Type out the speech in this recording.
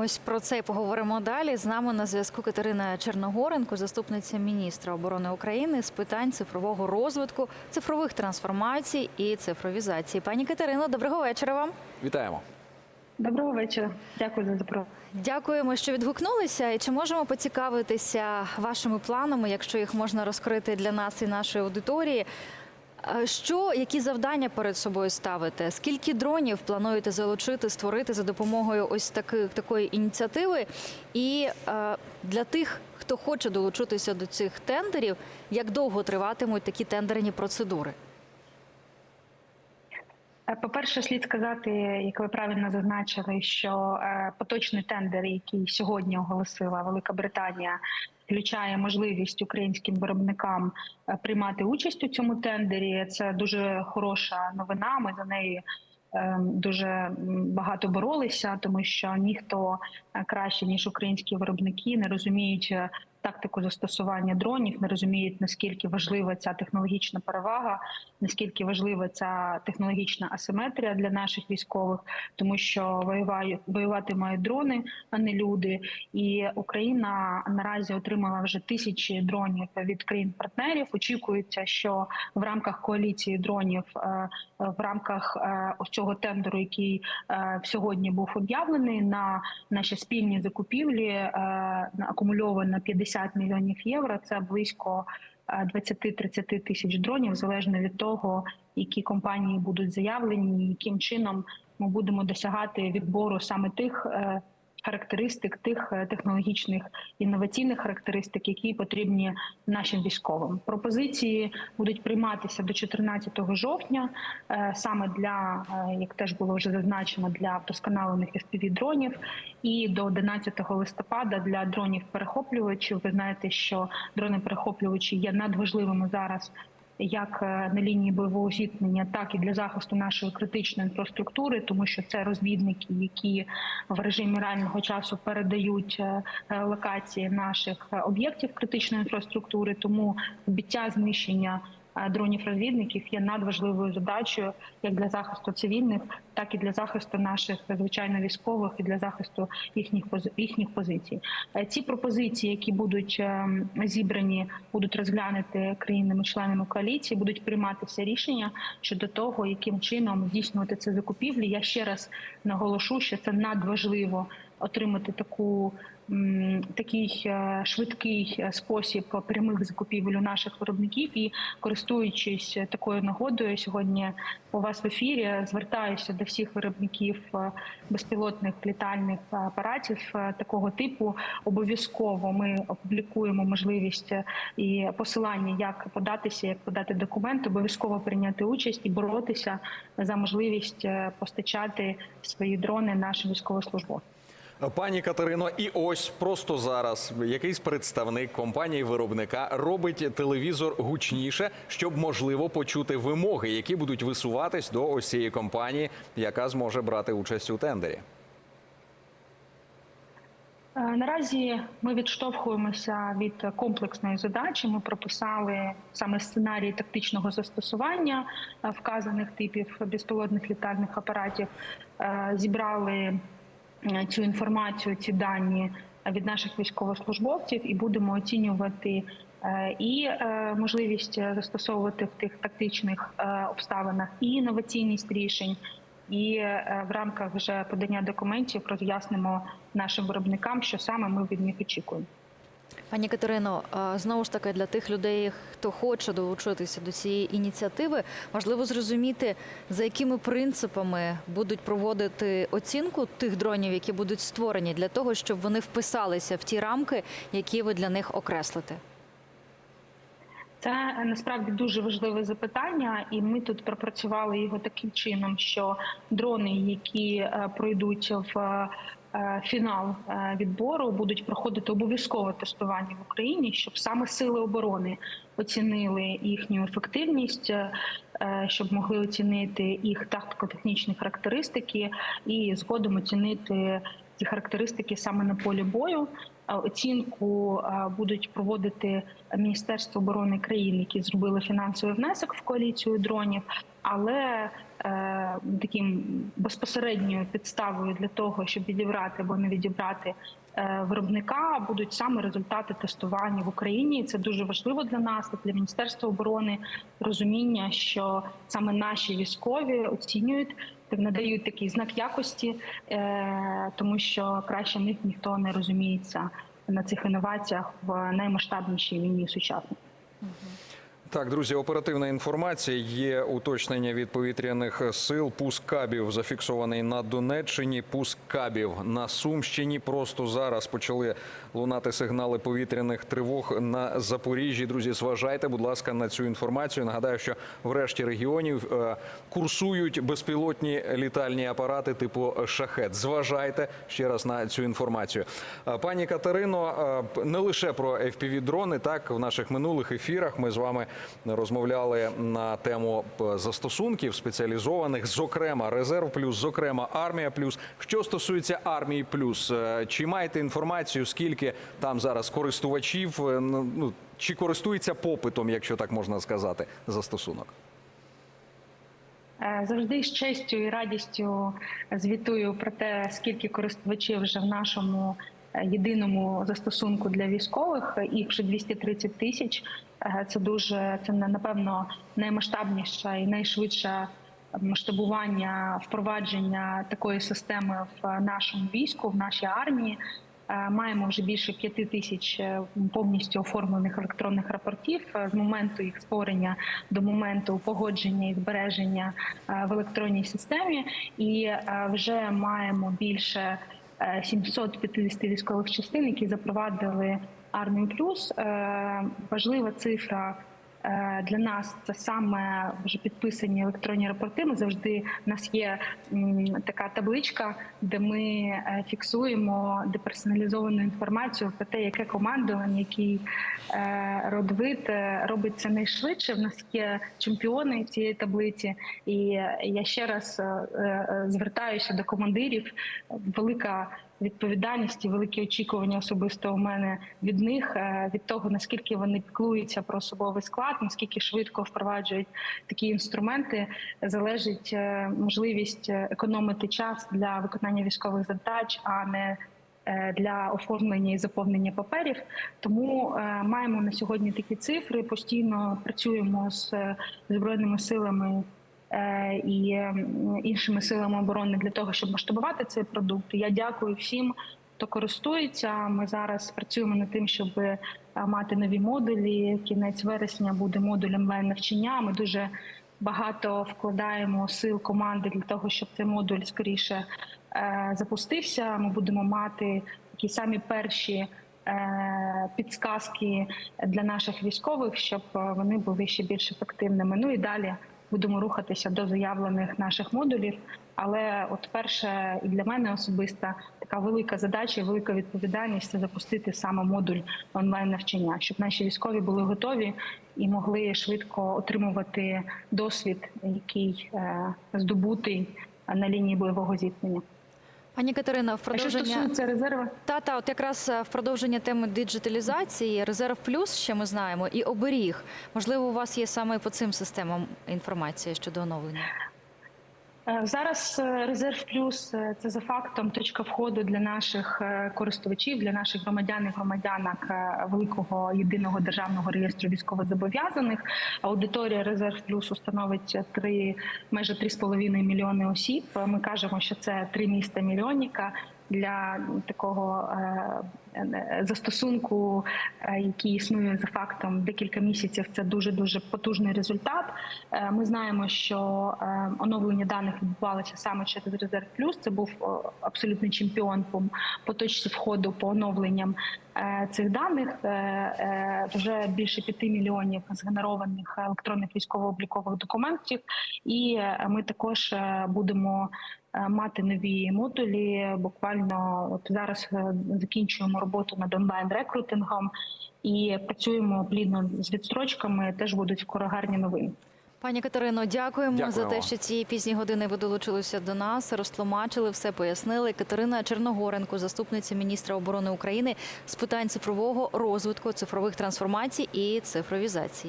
Ось про це й поговоримо далі. З нами на зв'язку Катерина Черногоренко, заступниця міністра оборони України з питань цифрового розвитку, цифрових трансформацій і цифровізації. Пані Катерино, доброго вечора вам. Вітаємо. Доброго вечора. Дякую за запрошення. Дякуємо, що відгукнулися. І чи можемо поцікавитися вашими планами, якщо їх можна розкрити для нас і нашої аудиторії? Що, які завдання перед собою ставите? Скільки дронів плануєте залучити, створити за допомогою ось таки, такої ініціативи? І е, для тих, хто хоче долучитися до цих тендерів, як довго триватимуть такі тендерні процедури? Е, По-перше, слід сказати, як ви правильно зазначили, що е, поточний тендер, який сьогодні оголосила Велика Британія, включає можливість українським виробникам е, приймати участь у цьому тендері. Це дуже хороша новина. Ми за неї е, дуже багато боролися, тому що ніхто е, краще ніж українські виробники не розуміють е, тактику застосування дронів, не розуміють наскільки важлива ця технологічна перевага, наскільки важлива ця технологічна асиметрія для наших військових, тому що воювають воювати мають дрони, а не люди. І Україна наразі отримала вже тисячі дронів від країн-партнерів. Очікується, що в рамках коаліції дронів, е, в рамках е, ось цього тендеру, який е, сьогодні був об'явлений на наші спільні закупівлі, акумульовано 50 мільйонів євро. Це близько е, 20-30 тисяч дронів, залежно від того, які компанії будуть заявлені, яким чином ми будемо досягати відбору саме тих. Характеристик тих е, технологічних інноваційних характеристик, які потрібні нашим військовим, пропозиції будуть прийматися до 14 жовтня, е, саме для е, як теж було вже зазначено для вдосконалених fpv дронів, і до 11 листопада для дронів перехоплювачів. Ви знаєте, що дрони перехоплювачі є надважливими зараз як е, на лінії бойового зіткнення, так і для захисту нашої критичної інфраструктури, тому що це розвідники, які в режимі реального часу передають е, е, локації наших об'єктів критичної інфраструктури. Тому збиття знищення е, дронів-розвідників є надважливою задачею як для захисту цивільних, так і для захисту наших звичайно військових і для захисту їхніх їхніх позицій. Е, Ці пропозиції, які будуть е, зібрані, будуть розглянути країнами-членами коаліції, будуть прийматися рішення щодо того, яким чином здійснювати ці закупівлі. Я ще раз наголошу, що це надважливо отримати таку. Такий е, швидкий е, спосіб прямих закупівель у наших виробників, і користуючись е, такою нагодою, сьогодні у вас в ефірі звертаюся до всіх виробників безпілотних літальних апаратів такого типу. Обов'язково ми опублікуємо можливість і посилання, як податися, як подати документ, обов'язково прийняти участь і боротися за можливість постачати свої дрони нашим військовослужбовцям. Пані Катерино, і ось просто зараз якийсь представник компанії виробника робить телевізор гучніше, щоб можливо почути вимоги, які будуть висуватись до ось цієї компанії, яка зможе брати участь у тендері. Е, Наразі ми відштовхуємося від комплексної задачі. Ми прописали саме сценарій тактичного застосування е, вказаних типів безпілотних літальних апаратів, Е, зібрали цю інформацію, ці дані від наших військовослужбовців, і будемо оцінювати. е, І е, можливість застосовувати в тих тактичних е, обставинах і інноваційність рішень, і в рамках вже подання документів роз'яснимо нашим виробникам, що саме ми від них очікуємо. Пані Катерино, е, знову ж таки для тих людей, хто хоче долучитися до цієї ініціативи, важливо зрозуміти, за якими принципами будуть проводити оцінку тих дронів, які будуть створені, для того, щоб вони вписалися в ті рамки, які ви для них окреслите. Це насправді дуже важливе запитання, і ми тут пропрацювали його таким чином, що дрони, які е, пройдуть в фінал е, відбору, будуть проходити обов'язкове тестування в Україні, щоб саме сили оборони оцінили їхню ефективність, е, е, щоб могли оцінити їх тактико-технічні характеристики і згодом оцінити ці характеристики саме на полі бою. Е, Оцінку е, будуть проводити Міністерство оборони країн, які зробили фінансовий внесок в коаліцію дронів. Але е, таким безпосередньою підставою для того, щоб відібрати або не відібрати е, виробника, будуть саме результати тестування в Україні. І Це дуже важливо для нас, для міністерства оборони. Розуміння, що саме наші військові оцінюють. Надають такий знак якості, е, тому що краще них ніхто не розуміється на цих інноваціях в наймасштабнішій війні сучасній. Так, друзі, оперативна інформація. Є уточнення від повітряних сил. Пуск кабів зафіксований на Донеччині. Пуск кабів на Сумщині. Просто зараз почали лунати сигнали повітряних тривог на Запоріжжі. Друзі, зважайте, будь ласка, на цю інформацію. Нагадаю, що в решті регіонів е, курсують безпілотні літальні апарати типу шахет. Зважайте ще раз на цю інформацію. Е, Пані Катерино, е, не лише про fpv дрони так в наших минулих ефірах ми з вами розмовляли на тему застосунків спеціалізованих, зокрема резерв плюс, зокрема армія плюс. Що стосується армії плюс, е, чи маєте інформацію, скільки там зараз користувачів? е, Ну чи користується попитом, якщо так можна сказати, застосунок? Е, Завжди з честю і радістю звітую про те, скільки користувачів вже в нашому е, єдиному застосунку для військових. Їх вже 230 тисяч. Е, Це дуже це напевно наймасштабніша і найшвидша масштабування впровадження такої системи в нашому війську, в нашій армії. Е, Маємо вже більше п'яти тисяч е, повністю оформлених електронних рапортів е, з моменту їх створення до моменту погодження і збереження е, в електронній системі, і е, вже маємо більше е, 750 військових частин, які запровадили армію плюс. Е, Важлива цифра. е, Для нас це саме вже підписані електронні рапорти. Ми завжди в нас є така табличка, де ми е, фіксуємо деперсоналізовану інформацію про те, яке командування, який родвид робить це найшвидше. В нас є чемпіони цієї таблиці, і я ще раз звертаюся до командирів. Велика відповідальність і великі очікування особисто у мене від них, е, від того наскільки вони піклуються про особовий склад, наскільки швидко впроваджують такі інструменти, залежить е, можливість е, економити час для виконання військових задач, а не для оформлення і заповнення паперів. Тому маємо на сьогодні такі цифри. Постійно працюємо з збройними силами. Е, І іншими силами оборони для того, щоб масштабувати цей продукт. Я дякую всім, хто користується. Ми зараз працюємо над тим, щоб е, мати нові модулі. Кінець вересня буде модуль онлайн навчання. Ми дуже багато вкладаємо сил команди для того, щоб цей модуль скоріше е, запустився. Ми будемо мати такі самі перші. Підсказки для наших військових, щоб вони були ще більш ефективними. Ну і далі будемо рухатися до заявлених наших модулів. Але, от перша і для мене особиста така велика задача, велика відповідальність це запустити саме модуль онлайн навчання, щоб наші військові були готові і могли швидко отримувати досвід, який е, здобутий на лінії бойового зіткнення. Пані Катерина, в А що продовження стосується резерву, та та от якраз е, в продовження теми диджиталізації, резерв плюс ще ми знаємо, і оберіг. Можливо, у вас є саме по цим системам інформація щодо оновлення. Е, Зараз е, резерв плюс е, це за фактом точка входу для наших користувачів, для наших громадян і громадянок великого єдиного державного реєстру військовозобов'язаних. Аудиторія резерв плюс установить три майже 3,5 мільйони осіб. Ми кажемо, що це три міста мільйонника. Для такого е, е, застосунку, е, який існує за фактом декілька місяців, це дуже дуже потужний результат. Ми знаємо, що оновлення даних відбувалося саме через резерв плюс. Це був абсолютний чемпіон по, точці входу по оновленням цих даних. Е, е, Вже більше п'яти мільйонів згенерованих електронних військово-облікових документів, і е, ми також е, будемо. е, Мати нові модулі. Буквально от зараз е, закінчуємо роботу над онлайн рекрутингом і працюємо плідно з відстрочками. Теж будуть скоро гарні новини. Пані Катерино, дякуємо, Дякуємо за те, що ці пізні години ви долучилися до нас, розтлумачили, все пояснили. Катерина Черногоренко, заступниця міністра оборони України з питань цифрового розвитку, цифрових трансформацій і цифровізації.